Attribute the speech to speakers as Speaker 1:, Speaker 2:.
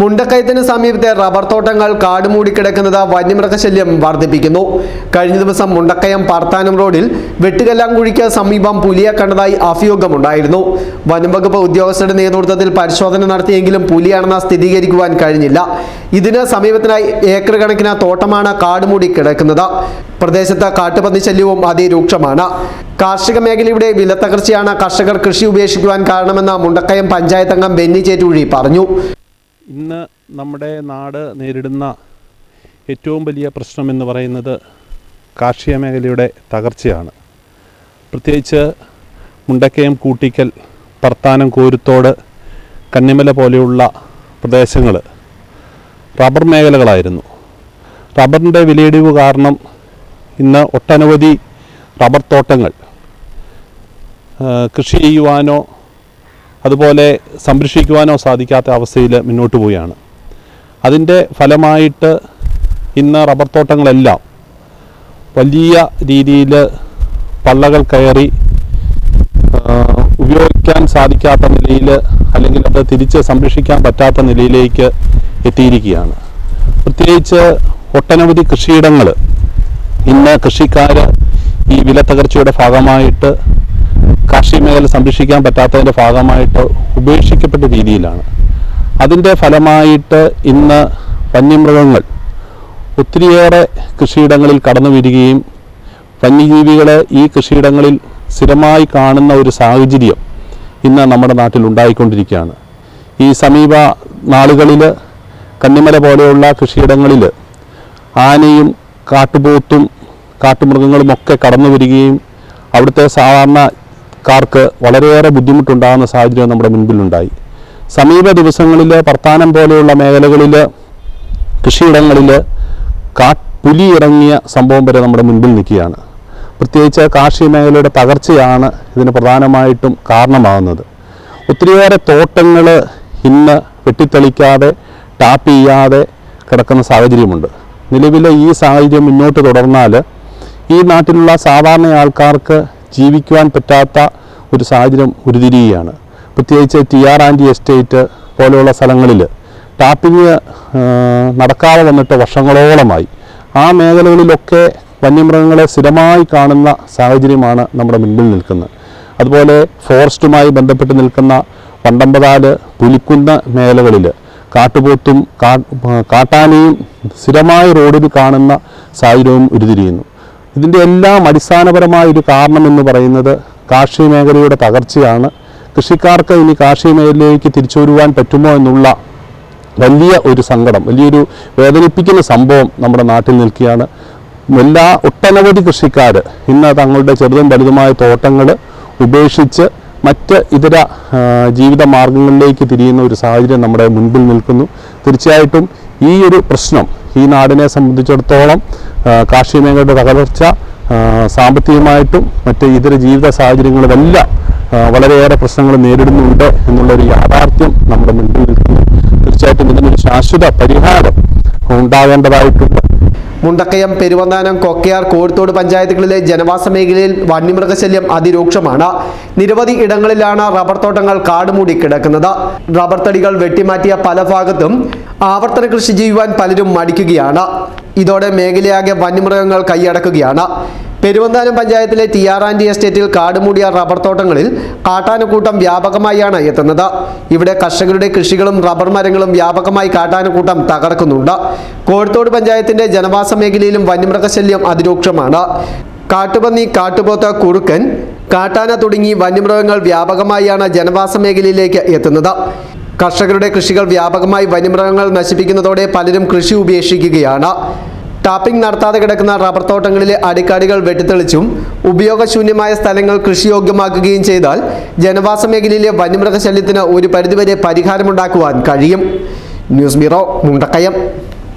Speaker 1: മുണ്ടക്കയത്തിന് സമീപത്തെ റബ്ബർ തോട്ടങ്ങൾ കാട് മൂടിക്കിടക്കുന്നത് വന്യമൃഗശല്യം വർദ്ധിപ്പിക്കുന്നു. കഴിഞ്ഞ ദിവസം മുണ്ടക്കയം പാർത്താനം റോഡിൽ വെട്ടുകല്ലാംകുഴിക്ക് സമീപം പുലിയെ കണ്ടതായി അഭിയോഗമുണ്ടായിരുന്നു. വനംവകുപ്പ് ഉദ്യോഗസ്ഥരുടെ നേതൃത്വത്തിൽ പരിശോധന നടത്തിയെങ്കിലും പുലിയാണെന്ന് സ്ഥിരീകരിക്കുവാൻ കഴിഞ്ഞില്ല. ഇതിന് സമീപത്തിനായി ഏക്കർ കണക്കിന് തോട്ടമാണ് കാട് കിടക്കുന്നത് പ്രദേശത്ത് കാട്ടുപന്നി ശല്യവും അതിരൂക്ഷമാണ്. കാർഷിക മേഖലയുടെ വിലത്തകർച്ചയാണ് കർഷകർ കൃഷി ഉപേക്ഷിക്കുവാൻ കാരണമെന്ന് മുണ്ടക്കയം പഞ്ചായത്ത് അംഗം ബെന്നി ചേറ്റൂഴി പറഞ്ഞു.
Speaker 2: ഇന്ന് നമ്മുടെ നാട് നേരിടുന്ന ഏറ്റവും വലിയ പ്രശ്നം എന്ന് പറയുന്നത് കാർഷിക മേഖലയുടെ തകർച്ചയാണ്. പ്രത്യേകിച്ച് മുണ്ടക്കയം കൂട്ടിക്കൽ പർത്താനം കോരുത്തോട് കന്നിമല പോലെയുള്ള പ്രദേശങ്ങൾ റബ്ബർ മേഖലകളായിരുന്നു. റബ്ബറിന്റെ വിലയിടിവ് കാരണം ഇന്ന് ഒട്ടനവധി റബ്ബർ തോട്ടങ്ങൾ കൃഷി ചെയ്യുവാനോ അതുപോലെ സംരക്ഷിക്കുവാനോ സാധിക്കാത്ത അവസ്ഥയിൽ മുന്നോട്ട് പോവുകയാണ്. അതിന്റെ ഫലമായിട്ട് ഇന്ന് റബ്ബർ തോട്ടങ്ങളെല്ലാം വലിയ രീതിയിൽ പള്ളകൾ കയറി ഉപയോഗിക്കാൻ സാധിക്കാത്ത നിലയിൽ അല്ലെങ്കിൽ അത് തിരിച്ച് സംരക്ഷിക്കാൻ പറ്റാത്ത നിലയിലേക്ക് എത്തിയിരിക്കുകയാണ്. പ്രത്യേകിച്ച് ഒട്ടനവധി കൃഷിയിടങ്ങൾ ഇന്ന് കൃഷിക്കാർ ഈ വിലത്തകർച്ചയുടെ ഭാഗമായിട്ട് മേഖല സംരക്ഷിക്കാൻ പറ്റാത്തതിന്റെ ഭാഗമായിട്ട് ഉപേക്ഷിക്കപ്പെട്ട രീതിയിലാണ്. അതിന്റെ ഫലമായിട്ട് ഇന്ന് വന്യമൃഗങ്ങൾ ഒത്തിരിയേറെ കൃഷിയിടങ്ങളിൽ കടന്നു വരികയും വന്യജീവികൾ ഈ കൃഷിയിടങ്ങളിൽ സ്ഥിരമായി കാണുന്ന ഒരു സാഹചര്യം ഇന്ന് നമ്മുടെ നാട്ടിൽ ഉണ്ടായിക്കൊണ്ടിരിക്കുകയാണ്. ഈ സമീപ നാളുകളിൽ കന്നിമല പോലെയുള്ള കൃഷിയിടങ്ങളിൽ ആനയും കാട്ടുപോത്തും കാട്ടുമൃഗങ്ങളുമൊക്കെ കടന്നു വരികയും അവിടുത്തെ സാധാരണക്കാർക്ക് വളരെയേറെ ബുദ്ധിമുട്ടുണ്ടാകുന്ന സാഹചര്യം നമ്മുടെ മുൻപിലുണ്ടായി. സമീപ ദിവസങ്ങളിൽ വർത്താനം പോലെയുള്ള മേഖലകളിൽ കൃഷിയിടങ്ങളിൽ പുലി ഇറങ്ങിയ സംഭവം വരെ നമ്മുടെ മുൻപിൽ നിൽക്കുകയാണ്. പ്രത്യേകിച്ച് കാർഷിക മേഖലയുടെ തകർച്ചയാണ് ഇതിന് പ്രധാനമായിട്ടും കാരണമാകുന്നത്. ഒത്തിരിയേറെ തോട്ടങ്ങൾ ഇന്ന് വെട്ടിത്തെളിക്കാതെ ടാപ്പ് ചെയ്യാതെ കിടക്കുന്ന സാഹചര്യമുണ്ട്. നിലവിലെ ഈ സാഹചര്യം മുന്നോട്ട് തുടർന്നാൽ ഈ നാട്ടിലുള്ള സാധാരണ ആൾക്കാർക്ക് ജീവിക്കുവാൻ പറ്റാത്ത ഒരു സാഹചര്യം ഉരുതിരിയുകയാണ്. പ്രത്യേകിച്ച് ടി ആർ ആൻഡി എസ്റ്റേറ്റ് പോലെയുള്ള സ്ഥലങ്ങളിൽ ടാപ്പിങ് നടക്കാതെ വന്നിട്ട് വർഷങ്ങളോളമായി. ആ മേഖലകളിലൊക്കെ വന്യമൃഗങ്ങളെ സ്ഥിരമായി കാണുന്ന സാഹചര്യമാണ് നമ്മുടെ മുൻപിൽ നിൽക്കുന്നത്. അതുപോലെ ഫോറസ്റ്റുമായി ബന്ധപ്പെട്ട് നിൽക്കുന്ന പണ്ടമ്പതാൽ പുലിക്കുന്ന മേഖലകളിൽ കാട്ടുപോത്തും കാട്ടാനയും സ്ഥിരമായി റോഡിൽ കാണുന്ന സാഹചര്യവും ഉരുതിരിയുന്നു ഇതിന്റെ എല്ലാം അടിസ്ഥാനപരമായ ഒരു കാരണമെന്ന് പറയുന്നത് കാർഷിക മേഖലയുടെ തകർച്ചയാണ്. കൃഷിക്കാർക്ക് ഇനി കാർഷിക മേഖലയിലേക്ക് തിരിച്ചു വരുവാൻ പറ്റുമോ എന്നുള്ള വലിയ ഒരു സങ്കടം വലിയൊരു വേദനിപ്പിക്കുന്ന സംഭവം നമ്മുടെ നാട്ടിൽ നിൽക്കുകയാണ്. എല്ലാ ഒട്ടനവധി കൃഷിക്കാർ ഇന്ന് തങ്ങളുടെ ചെറുതും വലുതുമായ തോട്ടങ്ങൾ ഉപേക്ഷിച്ച് മറ്റ് ഇതര ജീവിത മാർഗങ്ങളിലേക്ക് തിരിയുന്ന ഒരു സാഹചര്യം നമ്മുടെ മുൻപിൽ നിൽക്കുന്നു. തീർച്ചയായിട്ടും ഈ ഒരു പ്രശ്നം ഈ നാടിനെ സംബന്ധിച്ചിടത്തോളം കാർഷിക മേഖലയുടെ തകർച്ച സാമ്പത്തികമായിട്ടും മറ്റ് ഇതര ജീവിത സാഹചര്യങ്ങളുമെല്ലാം വളരെയേറെ പ്രശ്നങ്ങൾ നേരിടുന്നുണ്ട് എന്നുള്ളൊരു യാഥാർത്ഥ്യം നമ്മുടെ മുൻപിൽ നിൽക്കുന്നു. തീർച്ചയായിട്ടും ഇതിനൊരു ശാശ്വത പരിഹാരം ഉണ്ടാകേണ്ടതായിട്ടുണ്ട്.
Speaker 1: മുണ്ടക്കയം പെരുവന്താനം കൊക്കയാർ കോഴിത്തോട് പഞ്ചായത്തുകളിലെ ജനവാസ മേഖലയിൽ വന്യമൃഗശല്യം അതിരൂക്ഷമാണ്. നിരവധി ഇടങ്ങളിലാണ് റബ്ബർ തോട്ടങ്ങൾ കാടുമൂടി കിടക്കുന്നത്. റബ്ബർ തടികൾ വെട്ടിമാറ്റിയ പല ഭാഗത്തും ആവർത്തന കൃഷി ചെയ്യുവാൻ പലരും മടിക്കുകയാണ്. ഇതോടെ മേഖലയാകെ വന്യമൃഗങ്ങൾ കൈയടക്കുകയാണ്. പെരുവന്താനം പഞ്ചായത്തിലെ ടി ആർ ടിയാറാൻഡി എസ്റ്റേറ്റിൽ കാടുമൂടിയ റബ്ബർ തോട്ടങ്ങളിൽ കാട്ടാനക്കൂട്ടം വ്യാപകമായാണ് എത്തുന്നത്. ഇവിടെ കർഷകരുടെ കൃഷികളും റബ്ബർ മരങ്ങളും വ്യാപകമായി കാട്ടാനക്കൂട്ടം തകർക്കുന്നുണ്ട്. കോഴത്തോട് പഞ്ചായത്തിന്റെ ജനവാസ മേഖലയിലും വന്യമൃഗശല്യം അതിരൂക്ഷമാണ്. കാട്ടുപന്നി കാട്ടുപോത്ത് കുറുക്കൻ കാട്ടാന തുടങ്ങി വന്യമൃഗങ്ങൾ വ്യാപകമായാണ് ജനവാസ മേഖലയിലേക്ക് എത്തുന്നത്. കർഷകരുടെ കൃഷികൾ വ്യാപകമായി വന്യമൃഗങ്ങൾ നശിപ്പിക്കുന്നതോടെ പലരും കൃഷി ഉപേക്ഷിക്കുകയാണ്. ടാപ്പിംഗ് നടത്താതെ കിടക്കുന്ന റബ്ബർ തോട്ടങ്ങളിലെ അടിക്കാടികൾ വെട്ടിത്തെളിച്ചും ഉപയോഗശൂന്യമായ സ്ഥലങ്ങൾ കൃഷിയോഗ്യമാക്കുകയും ചെയ്താൽ ജനവാസ മേഖലയിലെ വന്യമൃഗശല്യത്തിന് ഒരു പരിധിവരെ പരിഹാരമുണ്ടാക്കുവാൻ കഴിയും. News bureau Mundakkayam.